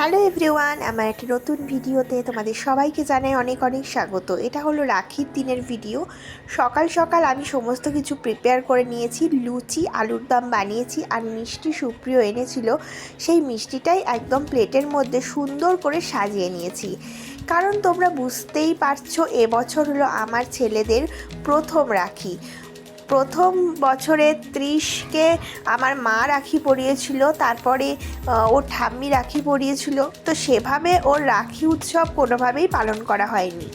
Hello everyone, আমার একটি নতুন ভিডিওতে তোমাদের সবাইকে জানাই অনেক অনেক স্বাগত। এটা হলো রাখির দিনের ভিডিও। সকাল সকাল আমি সমস্ত কিছু প্রিপেয়ার করে নিয়েছি, লুচি, আলুর দম বানিয়েছি আর মিষ্টি সুপ্রিয় এনেছিল। সেই মিষ্টিটাই একদম প্লেটের মধ্যে সুন্দর করে সাজিয়ে নিয়েছি। কারণ তোমরা বুঝতেই পারছ, এবছর হলো আমার ছেলেদের প্রথম রাখি। প্রথম বছরে ত্রিশকে আমার মা রাখি পরিয়েছিল, তারপরে ওর ঠাম্মি রাখি পরিয়েছিল। তো সেভাবে ওর রাখি উৎসব কোনোভাবেই পালন করা হয়নি।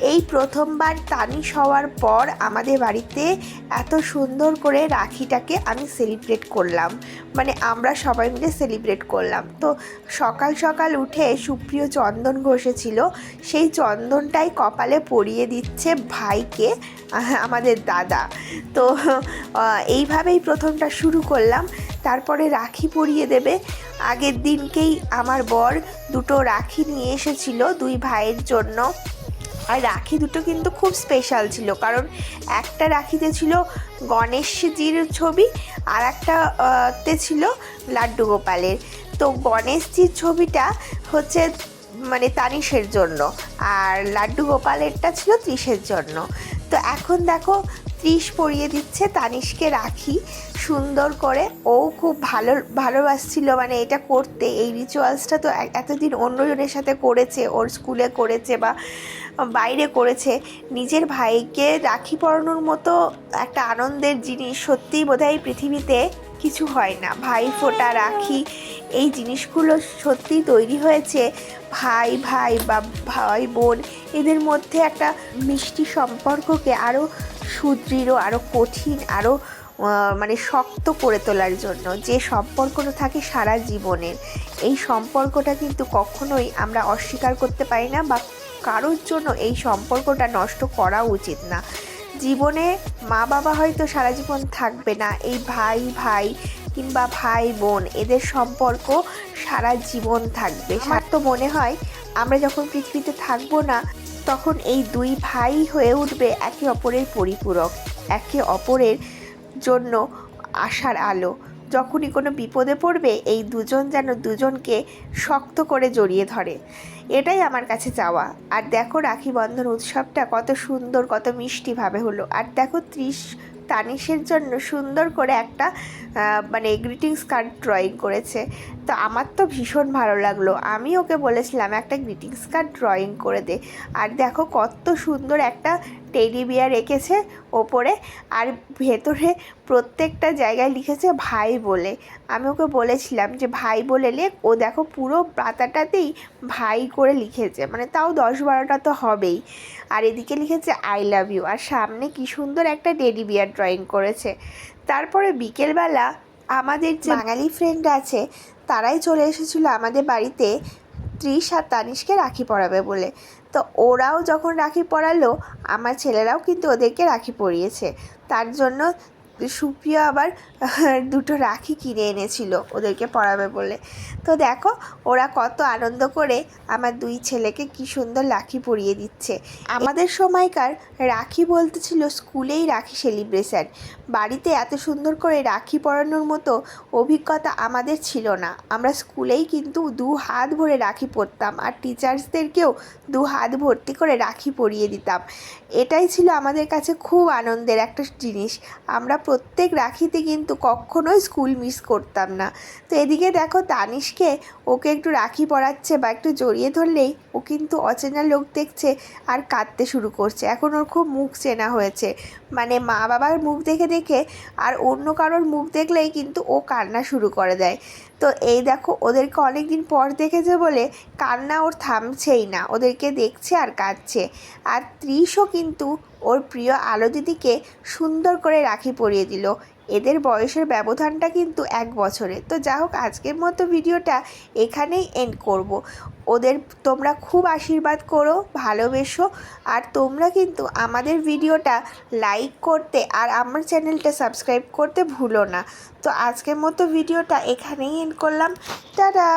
এই প্রথমবার তানিশ হওয়ার পর আমাদের বাড়িতে এত সুন্দর করে রাখিটাকে আমি সেলিব্রেট করলাম। মানে আমরা সবাই মিলে সেলিব্রেট করলাম। তো সকাল সকাল উঠে সুপ্রিয় চন্দন ঘষেছিল। সেই চন্দনটাই কপালে পরিয়ে দিচ্ছে ভাইকে আমাদের দাদা। তো এইভাবেই প্রথমটা শুরু করলাম। তারপরে রাখি পরিয়ে দেবে। আগের দিনকেই আমার বর দুটো রাখি নিয়ে এসেছিল দুই ভাইয়ের জন্য। আর রাখি দুটো কিন্তু খুব স্পেশাল ছিল, কারণ একটা রাখিতে ছিল গণেশজির ছবি আর একটা তে ছিল লাড্ডু গোপালের। তো গণেশজির ছবিটা হচ্ছে মানে তানিশের জন্য, আর লাড্ডু গোপালেরটা ছিল ত্রিশের জন্য। তো এখন দেখো, ত্রিশ পরিয়ে দিচ্ছে তানিশকে রাখি। সুন্দর করে। ও খুব ভালো, ভালোবাসছিল মানে এটা করতে। এই রিচুয়ালসটা তো এতদিন অন্যজনের সাথে করেছে, ওর স্কুলে করেছে বা বাইরে করেছে। নিজের ভাইকে রাখি পরানোর মতো একটা আনন্দের জিনিস সত্যিই বোধহয় পৃথিবীতে কিছু হয় না। ভাই, ফোটা রাখি। এই জিনিসগুলো সত্যিই তৈরি হয়েছে ভাই ভাই বা ভাই, বোন, এদের মধ্যে একটা মিষ্টি সম্পর্ককে আরও সুদৃঢ় আরও কঠিন আরও মানে শক্ত করে তোলার জন্য। যে সম্পর্কটা থাকে সারা জীবনের, এই সম্পর্কটা কিন্তু কখনোই আমরা অস্বীকার করতে পারি না বা কারোর জন্য এই সম্পর্কটা নষ্ট করা উচিত না। জীবনে মা বাবা হয়তো সারা জীবন থাকবে না। এই ভাই ভাই কিংবা ভাই, বোন, এদের সম্পর্ক সারা জীবন থাকবে। আমার তো মনে হয় আমরা যখন পৃথিবীতে থাকব না, তখন এই দুই ভাই হয়ে উঠবে একে অপরের পরিপূরক, একে অপরের জন্য আশার আলো। যখনই কোনো বিপদে পড়বে, এই দুজন যেন দুজনকে শক্ত করে জড়িয়ে ধরে। এটাই আমার কাছে চাওয়া। আর দেখো রাখি বন্ধন উৎসবটা কত সুন্দর, কত মিষ্টিভাবে হলো। আর দেখো ত্রিশ তানিশের জন্য সুন্দর করে একটা মানে গ্রিটিংস কার্ড ড্রয়িং করেছে। তো আমার তো ভীষণ ভালো লাগল। আমি ওকে বলেছিলাম, একটা গ্রিটিংস কার্ড ড্রয়িং করে দে। আর দেখো কত সুন্দর একটা টেডি বিয়ার রেখেছে ওপরে আর ভেতরে প্রত্যেকটা জায়গায় লিখেছে ভাই বলে। আমি ওকে বলেছিলাম যে ভাই বলে লেখ। ও দেখো পুরো পাতাটাতেই ভাই করে লিখেছে। মানে তাও দশ বারোটা তো হবেই। আর এদিকে লিখেছে আই লাভ ইউ আর সামনে কি সুন্দর একটা টেডি বিয়ার ড্রয়িং করেছে। তারপরে বিকেলবেলা আমাদের যে বাঙালি ফ্রেন্ড আছে, তারাই চলে এসেছিল আমাদের বাড়িতে। ত্রিশ আর তানিশকে রাখি পরাবে বলে। তো ওরাও যখন রাখি পরালো, আমার ছেলেরাও কিন্তু ওদেরকে রাখি পরিয়েছে। তার জন্য সুপ্রিয়া আবার দুটো রাখি কিনে এনেছিল ওদেরকে পড়াবে বলে। তো দেখো, ওরা কত আনন্দ করে আমার দুই ছেলেকে কি সুন্দর রাখি পরিয়ে দিচ্ছে। আমাদের সময়কার রাখি বলতে ছিল স্কুলেই রাখি সেলিব্রেশন। বাড়িতে এত সুন্দর করে রাখি পরানোর মতো অভিজ্ঞতা আমাদের ছিল না। আমরা স্কুলেই কিন্তু দু হাত ভরে রাখি পরতাম আর টিচার্সদেরকেও দু হাত ভর্তি করে রাখি পরিয়ে দিতাম। এটাই ছিল আমাদের কাছে খুব আনন্দের একটা জিনিস। আমরা প্রত্যেক রাখিতে কিন্তু কখনোই স্কুল মিস করতাম না। তো এদিকে দেখো তানিশকে ওকে একটু রাখি পড়াচ্ছে বা একটু জড়িয়ে ধরলেই ও কিন্তু অচেনা লোক দেখছে আর কাঁদতে শুরু করছে। এখন ওর খুব মুখ চেনা হয়েছে। মানে মা বাবার মুখ দেখে দেখে আর অন্য কারোর মুখ দেখলেই কিন্তু ও কান্না শুরু করে দেয়। তো এই দেখো, ওদেরকে অনেক দিন পর দেখেছে বলে কান্না ওর থামছেই না। ওদেরকে দেখছে আর কাঁদছে। আর ত্রিশও কিন্তু ওর প্রিয় আলো দিদিকে সুন্দর করে রাখি পরিয়ে দিল। এদের বয়সের ব্যবধানটা কিন্তু এক বছরে। তো যা হোক আজকের মতো ভিডিওটা এখানেই এন্ড করব। ওদের তোমরা খুব আশীর্বাদ করো, ভালোবেসো, আর তোমরা কিন্তু আমাদের ভিডিওটা লাইক করতে আর আমার চ্যানেলটা সাবস্ক্রাইব করতে ভুলো না। তো আজকের মতো ভিডিওটা এখানেই এন্ড করলাম। টাটা!